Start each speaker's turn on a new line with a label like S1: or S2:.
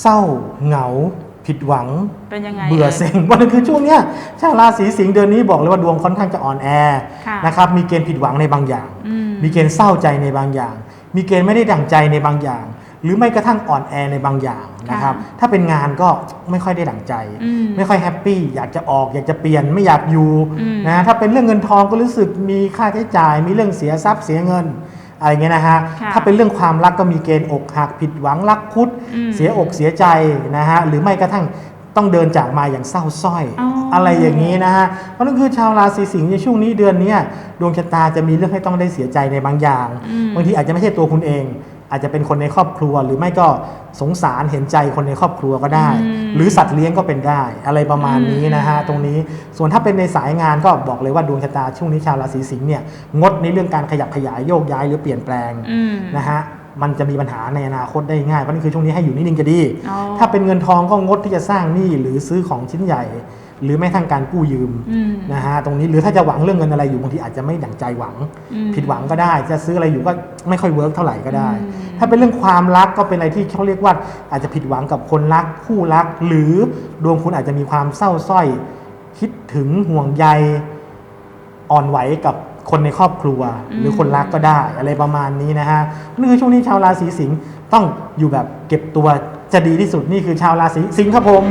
S1: เศร้าเหงา ผิดหวัง
S2: เป็นยังไง
S1: เบื่อ
S2: อ่ย
S1: เซ็งวันนั้นคือช่วงเนี้ยชาวราศีสิงห์เดือนนี้บอกเลยว่าดวงค่อนข้างจะอ่อนแอ
S2: ค่ะ
S1: นะครับมีเกณฑ์ผิดหวังในบางอย่าง
S2: อืม
S1: มีเกณฑ์เศร้าใจในบางอย่าง มีเกณฑ์ไม่ได้ดั่งใจในบางอย่าง หรือไม่กระทั่งอ่อนแอในบางอย่างนะครับ
S2: ค่ะ
S1: ถ้าเป็นงานก็ไม่ค่อยได้ดั่งใจ
S2: อืม
S1: ไม่ค่อยแฮปปี้อยากจะออกอยากจะเปลี่ยนไม่อยากอยู่
S2: อืม
S1: นะถ้าเป็นเรื่องเงินทองก็รู้สึกมีค่าใช้จ่าย มีเรื่องเสียทรัพย์เสียเงิน อะไรเงี้ยนะฮะ
S2: ค่ะ
S1: ถ้าเป็นเรื่องความรักก็มีเกณฑ์อกหักผิดหวังรักคุด
S2: อืม
S1: เสียอกเสียใจนะฮะ หรือไม่กระทั่งต้องเดินจากมาอย่างเศร้าสร้อย
S2: อ๋ออ
S1: อะไรอย่างนี้นะฮะเพราะนั่นคือชาวราศีสิงห์ในช่วงนี้เดือนเนี้ยดวงชะตาจะมีเรื่องให้ต้องได้เสียใจในบางอย่าง
S2: อืม
S1: บางทีอาจจะไม่ใช่ตัวคุณเอง อาจจะเป็นคนในครอบครัว หรือไม่ก็สงสารเห็นใจคนในครอบครัวก็ได้
S2: อืม
S1: หรือสัตว์เลี้ยงก็เป็นได้ อะไรประมาณนี้นะฮะ
S2: อืม
S1: ตรงนี้ส่วนถ้าเป็นในสายงานก็บอกเลยว่าดวงชะตาช่วงนี้ชาวราศีสิงห์เนี่ยงดในเรื่องการขยับขยายโยกย้ายหรือเปลี่ยนแปลง
S2: อืม
S1: นะฮะมันจะมีปัญหาในอนาคตได้ง่ายเพราะนั่นคือช่วงนี้ให้อยู่นิ่งๆจะดี
S2: อ๋อ
S1: ถ้าเป็นเงินทองก็งดที่จะสร้างหนี้หรือซื้อของชิ้นใหญ่ หรือไม่ทั้งการกู้ยืม
S2: อืม
S1: นะฮะตรงนี้หรือถ้าจะหวังเรื่องเงินอะไรอยู่บางทีอาจจะไม่ดั่งใจหวัง
S2: อืม
S1: ผิดหวังก็ได้ จะซื้ออะไรอยู่ก็ไม่ค่อยเวิร์กเท่าไหร่ก็ได้
S2: อืม
S1: ถ้าเป็นเรื่องความรักก็เป็นอะไรที่เขาเรียกว่า อาจจะผิดหวังกับคนรักคู่รัก หรือดวงคุณอาจจะมีความเศร้าสร้อย คิดถึงห่วงใยอ่อนไหวกับคนในครอบครัว หรือคนรักก็ได้ อะไรประมาณนี้นะฮะนี่คือช่วงนี้ชาวราศีสิงห์ต้องอยู่แบบเก็บตัวจะดีที่สุดนี่คือชาวราศีสิงห์ครับผม